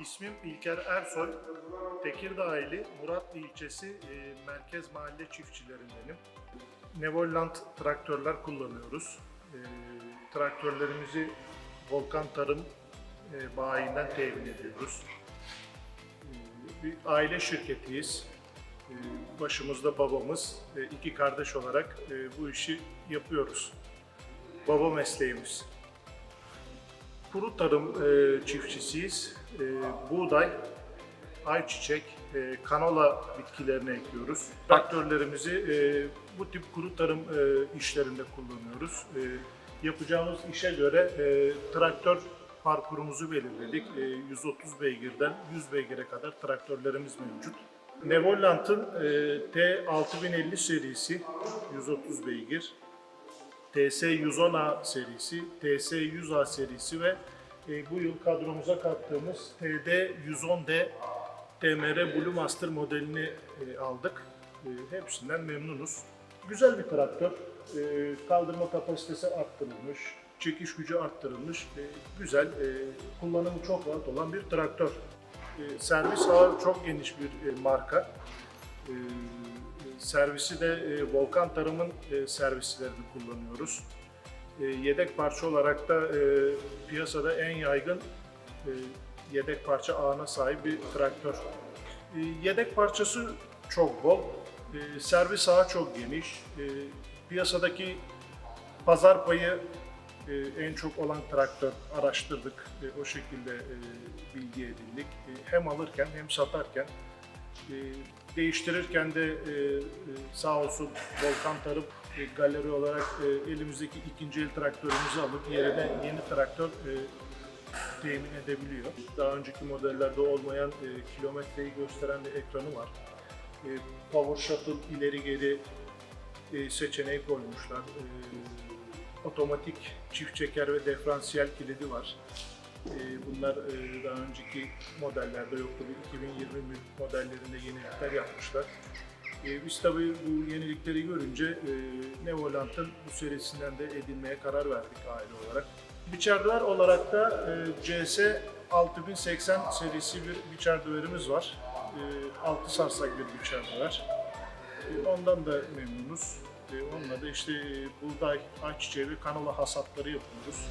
İsmim İlker Ersoy. Tekirdağ ili Muratlı ilçesi e, merkez mahalle çiftçilerindenim. Nevoland traktörler kullanıyoruz. E, traktörlerimizi Volkan Tarım e, bayinden temin ediyoruz. E, bir aile şirketiyiz. E, başımızda babamız, e, iki kardeş olarak e, bu işi yapıyoruz. Baba mesleğimiz. Kuru tarım e, çiftçisiyiz. E, buğday, ayçiçek, e, kanola bitkilerini ekliyoruz. Traktörlerimizi e, bu tip kuru tarım e, işlerinde kullanıyoruz. E, yapacağımız işe göre e, traktör parkurumuzu belirledik. E, 130 beygirden 100 beygire kadar traktörlerimiz mevcut. Nevoland'ın e, T6050 serisi 130 beygir, TS110A serisi, TS100A serisi ve e, bu yıl kadromuza kattığımız TD110D TMR Blue Master modelini e, aldık. E, hepsinden memnunuz. Güzel bir traktör. E, kaldırma kapasitesi arttırılmış, çekiş gücü arttırılmış. E, güzel, e, kullanımı çok rahat olan bir traktör. E, servis ağı çok geniş bir e, marka. E, servisi de e, Volkan Tarım'ın e, servislerini kullanıyoruz. E, yedek parça olarak da e, piyasada en yaygın yedek parça ağına sahip bir traktör. Yedek parçası çok bol, servis ağı çok geniş. Piyasadaki pazar payı en çok olan traktör araştırdık. O şekilde bilgi edindik. Hem alırken hem satarken değiştirirken de e, e, sağ olsun Volkan Tarım e, galeri olarak e, elimizdeki ikinci el traktörümüzü alıp yerine yeni traktör e, temin edebiliyor. Daha önceki modellerde olmayan e, kilometreyi gösteren bir ekranı var. E, Power Shuttle ileri geri e, seçeneği koymuşlar. E, otomatik çift çeker ve diferansiyel kilidi var. E, Bunlar e, daha önceki modellerde yoktu. Bu 2020 modellerinde yenilikler yapmışlar. E, Biz tabii bu yenilikleri görünce e, Nevoland'ın bu serisinden de edinmeye karar verdik aile olarak. Biçerduvar olarak da e, CS 6080 serisi bir biçerduvarımız var. E, Altı sarsak bir biçerduvar. E, Ondan da memnunuz. Onunla da işte buğday, ayçiçeği ve kanola hasatları yapıyoruz.